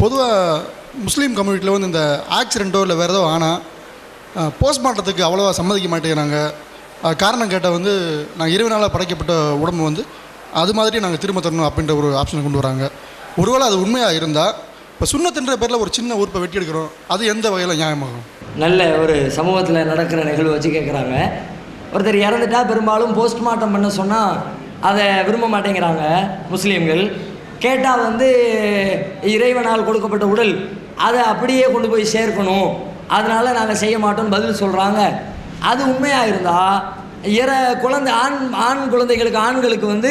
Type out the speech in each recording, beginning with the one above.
பொதுவாக முஸ்லீம் கம்யூனிட்டியில் வந்து இந்த ஆக்சிடெண்ட்டோ இல்லை வேறு ஏதோ ஆனால் போஸ்ட்மார்ட்டத்துக்கு அவ்வளோவா சம்மதிக்க மாட்டேங்கிறாங்க. காரணம் கேட்டால் வந்து நாங்கள் நாளாக படைக்கப்பட்ட உடம்பு வந்து அது மாதிரி நாங்கள் திரும்ப தரணும் அப்படின்ற ஒரு ஆப்ஷனை கொண்டு வராங்க. ஒருவேளை அது உண்மையாக இருந்தால் இப்போ சுண்ணத்துன்ற பேரில் ஒரு சின்ன உறுப்பை வெட்டி எடுக்கிறோம். அது எந்த வகையில் நியாயமாகும்? நல்ல ஒரு சமூகத்தில் நடக்கிற நிகழ்வு வச்சு கேட்குறாங்க ஒருத்தர் இறந்துட்டால் பெரும்பாலும் போஸ்ட்மார்ட்டம் பண்ண சொன்னால் அதை விரும்ப மாட்டேங்கிறாங்க முஸ்லீம்கள். கேட்டால் வந்து இறைவனால் கொடுக்கப்பட்ட உடல் அதை அப்படியே கொண்டு போய் சேர்க்கணும். அதனால் நாங்கள் செய்ய மாட்டோம்னு பதில் சொல்கிறாங்க அது உண்மையாக இருந்தால் இற குழந்தை ஆண் ஆண் குழந்தைகளுக்கு ஆண்களுக்கு வந்து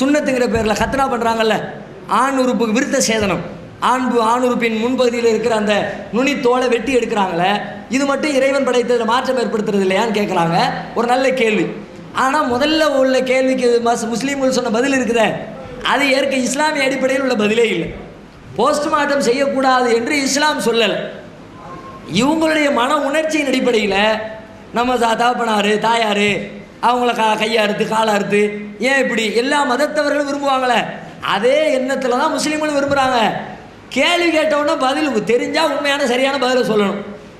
சுண்ணத்துங்கிற பேரில் கத்னா பண்ணுறாங்கல்ல ஆண் உறுப்புக்கு விருத்த சேதனம். ஆண் ஆண் உறுப்பின் முன்பகுதியில் இருக்கிற அந்த நுனி தோலை வெட்டி எடுக்கிறாங்களே இது மட்டும் இறைவன் படைத்ததில் மாற்றம் ஏற்படுத்துறது இல்லையான்னு கேட்குறாங்க ஒரு நல்ல கேள்வி. ஆனால் முதல்ல உள்ள கேள்விக்கு மஸ் முஸ்லீம்கள் சொன்ன பதில் இருக்குதே. அது ஏற்க இஸ்லாமிய அடிப்படையில் உள்ள பதிலே இல்லை. போஸ்ட்மார்ட்டம் செய்யக்கூடாது என்று இஸ்லாம் சொல்லலை. இவங்களுடைய மன உணர்ச்சியின் அடிப்படையில் நம்ம தா- தகப்பனார் தாயார் அவங்கள கா கையை அறுத்து காலை அறுத்து ஏன் இப்படி? எல்லா மதத்தவர்களும் விரும்புவாங்களே. அதே எண்ணத்தில் தான் முஸ்லீம்களும் விரும்புகிறாங்க கேள்வி கேட்டவுடனே பதில் தெரிஞ்சால் உண்மையான சரியான பதிலை சொல்லணும்.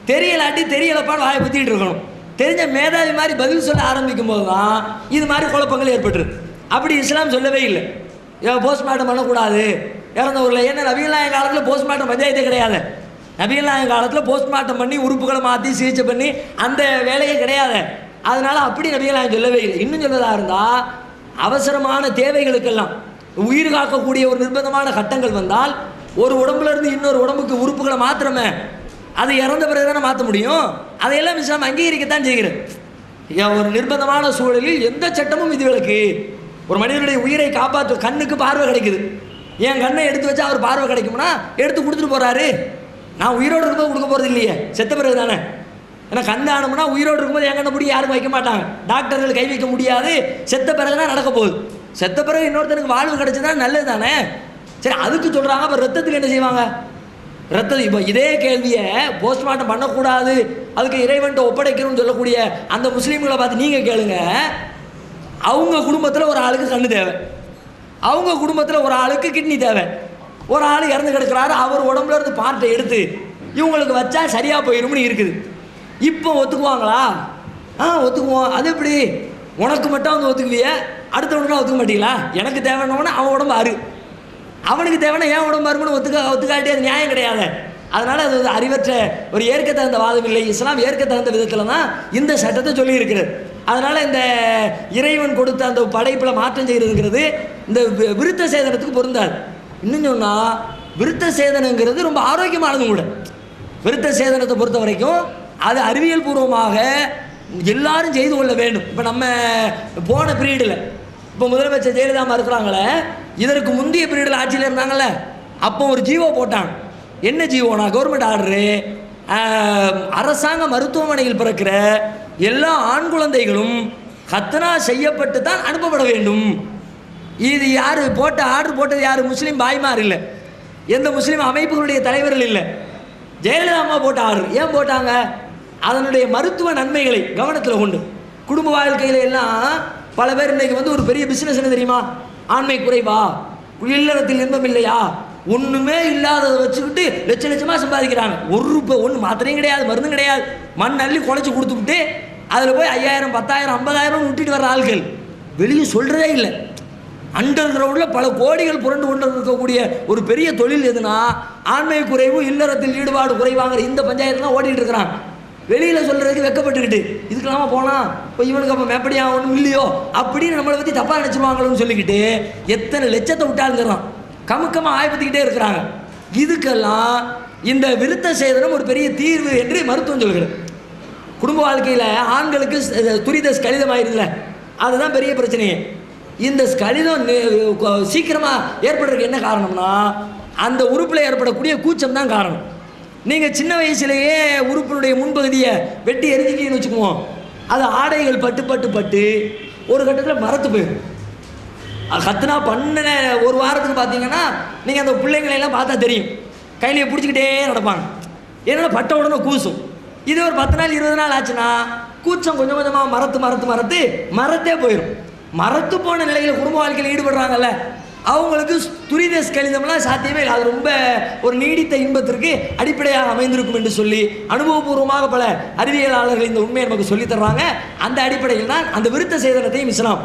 தெரியலாட்டி தெரியலப்பான்னு வாயை பற்றிட்டு இருக்கணும். தெரிஞ்ச மேதாவி மாதிரி பதில் சொல்ல ஆரம்பிக்கும் போது தான் இது மாதிரி குழப்பங்கள் ஏற்பட்டுருது அப்படி இஸ்லாம் சொல்லவே இல்லை. ஏன் போஸ்ட்மார்ட்டம் பண்ணக்கூடாது. இறந்தவரில் ஏன்னா நவீன காலத்தில் போஸ்ட்மார்ட்டம் பஞ்சாயத்தே கிடையாது. நபிகள்நாயக காலத்தில் போஸ்ட்மார்ட்டம் பண்ணி உறுப்புகளை மாற்றி சிகிச்சை பண்ணி அந்த வேலையே கிடையாது. அதனால் அப்படி நபிகள்நாயகம் சொல்லவே இல்லை. இன்னும் சொல்லதாக இருந்தால் அவசரமான தேவைகளுக்கெல்லாம் உயிர் காக்கக்கூடிய ஒரு நிர்பந்தமான கட்டங்கள் வந்தால் ஒரு உடம்புலேருந்து இன்னொரு உடம்புக்கு உறுப்புகளை மாத்திரமே அது இறந்த பிறகு தானே மாற்ற முடியும்? அதையெல்லாம் இஸ்லாம் அங்கீகரிக்கத்தான் செய்கிறது. ஏன் ஒரு நிர்பந்தமான சூழலில் எந்த சட்டமும் விதிவிலக்கு ஒரு மனிதனுடைய உயிரை காப்பாற்ற கண்ணுக்கு பார்வை கிடைக்குது. என் கண்ணை எடுத்து வச்சா அவர் பார்வை கிடைக்கும்னா எடுத்து கொடுத்துட்டு போறாரு. நான் உயிரோடு இருக்கும்போது கொடுக்க போறது இல்லையே. செத்த பிறகு தானே. ஏன்னா கண் தானம்னா உயிரோடு இருக்கும்போது என் கண்ணை பிடி யாரும் வைக்க மாட்டாங்க. டாக்டர்கள் கை வைக்க முடியாது. செத்த பிறகு தான் நடக்க போகுது. செத்த பிறகு இன்னொருத்தனுக்கு வாழ்வு கிடைச்சதா? நல்லது தானே. சரி அதுக்கு சொல்றாங்க. அப்போ ரத்தத்துக்கு என்ன செய்வாங்க? ரத்தம் இப்போ இதே கேள்வியை போஸ்ட்மார்ட்டம் பண்ணக்கூடாது. அதுக்கு இறைவன்ட்டு ஒப்படைக்கணும்னு சொல்லக்கூடிய அந்த முஸ்லீம்களை பார்த்து நீங்கள் கேளுங்க. அவங்க குடும்பத்தில் ஒரு ஆளுக்கு கண்ணு தேவை. அவங்க குடும்பத்தில் ஒரு ஆளுக்கு கிட்னி தேவை. ஒரு ஆள் இறந்து கிடக்குறாரு அவர் உடம்புல இருந்து பார்ட்டை எடுத்து இவங்களுக்கு வச்சா சரியாக போயிடும்னு இருக்குது. இப்போ ஒத்துக்குவாங்களா? ஆ ஒத்துக்குவோம். அது எப்படி? உனக்கு மட்டும் வந்து ஒத்துக்குவிய அடுத்தவனுக்கு ஒத்துக்க மாட்டீங்களா? எனக்கு தேவைன்னவொன்னே அவன் உடம்பு அரு. அவனுக்கு தேவைன்னா ஏன் உடம்பு அருமனு ஒத்துக்க ஒத்துக்காட்டே அது நியாயம் கிடையாது. அதனால் அது அறிவற்ற ஒரு ஏற்க தகுந்த வாதம் இல்லை. இஸ்லாம் ஏற்க தகுந்த விதத்தில் தான் இந்த சட்டத்தை சொல்லியிருக்கிறது. அதனால் இந்த இறைவன் கொடுத்த அந்த படைப்பில் மாற்றம் செய்கிறதுங்கிறது இந்த விருத்த சேதனத்துக்கு பொருந்தாது. இன்னும் சொன்னால் விருத்த சேதனங்கிறது ரொம்ப ஆரோக்கியமானதும் கூட. விருத்த சேதனத்தை பொறுத்த வரைக்கும் அது அறிவியல் பூர்வமாக எல்லாரும் செய்து கொள்ள வேண்டும். இப்போ நம்ம போன பீரியடில் இப்போ முதலமைச்சர் ஜெயலலிதா அம்மா இருக்கிறாங்களே இதற்கு முந்தைய பீரியடில் ஆட்சியில் இருந்தாங்கல்ல அப்போ ஒரு ஜீவோ போட்டாங்க. என்ன ஜீவோனா கவர்மெண்ட் ஆர்டரு அரசாங்க மருத்துவமனையில் பிறக்கிற எல்லா ஆண் குழந்தைகளும் ஹத்தனா செய்யப்பட்டு தான் அனுப்பப்பட வேண்டும். இது யார் போட்ட ஆர்டர் போட்டது யார்? முஸ்லீம் பாய்மார் இல்லை. எந்த முஸ்லீம் அமைப்புகளுடைய தலைவர்கள் இல்லை. ஜெயலலிதா அம்மா போட்ட ஆர்டர். ஏன் போட்டாங்க? அதனுடைய மருத்துவ நன்மைகளை கவனத்தில் கொண்டு. குடும்ப வாழ்க்கையில எல்லாம் பல பேர் இன்னைக்கு வந்து ஒரு பெரிய பிசினஸ் என்ன தெரியுமா? ஆண்மை குறைவா? இல்லறத்தில் இன்பம் இல்லையா? ஒண்ணுமே இல்லாததை வச்சுக்கிட்டு லட்ச லட்சமா சம்பாதிக்கிறாங்க. ஒரு ரூபாய் ஒன்று மாத்திரையும் கிடையாது மருந்தும் கிடையாது. மண் அள்ளி குழைச்சி கொடுத்துக்கிட்டு அதில் போய் ஐயாயிரம் பத்தாயிரம் ஐம்பதாயிரம் விட்டுட்டு வர்ற ஆள்கள். வெளியே சொல்றதே இல்லை. அண்டர் கிரவுண்டில் பல கோடிகள் புரண்டு கொண்டு இருக்கக்கூடிய ஒரு பெரிய தொழில் எதுனா ஆண்மை குறைவு இல்லறத்தில் ஈடுபாடு குறைவாங்கிற இந்த பஞ்சாயத்து தான் ஓடிட்டு இருக்கிறாங்க. வெளியில் சொல்கிறதுக்கு வெக்கப்பட்டுக்கிட்டு இதுக்கெல்லாமா போனால் இப்போ இவனுக்கு அப்போ மேப்படியா ஒன்றும் இல்லையோ? அப்படின்னு நம்மளை பற்றி தப்பாக நினச்சிருவாங்களோன்னு சொல்லிக்கிட்டு எத்தனை லட்சத்தை விட்டாளுங்கிறான் கமுக்கமாக ஆய்பத்திக்கிட்டே இருக்கிறாங்க. இதுக்கெல்லாம் இந்த விருத்த சேதனம் ஒரு பெரிய தீர்வு என்று மருத்துவம் சொல்கிறது குடும்ப வாழ்க்கையில் ஆண்களுக்கு துரித ஸ்கலிதம் ஆயிருதுல. அதுதான் பெரிய பிரச்சனையே. இந்த ஸ்கலிதம் சீக்கிரமாக ஏற்படுறதுக்கு என்ன காரணம்னா அந்த உறுப்பில் ஏற்படக்கூடிய கூச்சம் தான் காரணம். நீங்கள் சின்ன வயசுலேயே உறுப்பினுடைய முன்பகுதியை வெட்டி எரிஞ்சிக்கின்னு வச்சுக்குவோம். அது ஆடைகள் பட்டு பட்டு பட்டு ஒரு கட்டத்தில் மரத்து போயிடும். அது கத்துனா பண்ணின ஒரு வாரத்துக்கு பார்த்தீங்கன்னா நீங்கள் அந்த பிள்ளைங்களையெல்லாம் பார்த்தா தெரியும். கையிலேயே பிடிச்சிக்கிட்டே நடப்பாங்க. ஏன்னா பட்ட உடனே கூசும். இது ஒரு பத்து நாள் இருபது நாள் ஆச்சுன்னா கூச்சம் கொஞ்சம் கொஞ்சமாக மரத்து மரத்து மரத்து மரத்தே போயிடும் மரத்து போன நிலையில் குடும்ப வாழ்க்கையில் ஈடுபடுறாங்கல்ல அவங்களுக்கு துரித கணிதம்லாம் சாத்தியமே இல்லை. அது ரொம்ப ஒரு நீடித்த இன்பத்திற்கு அடிப்படையாக அமைந்திருக்கும் என்று சொல்லி அனுபவபூர்வமாக பல அறிவியலாளர்கள் இந்த உண்மையை நமக்கு சொல்லித் தர்றாங்க. அந்த அடிப்படையில் தான் அந்த விருத்த சேதனத்தையும் இஸ்லாம்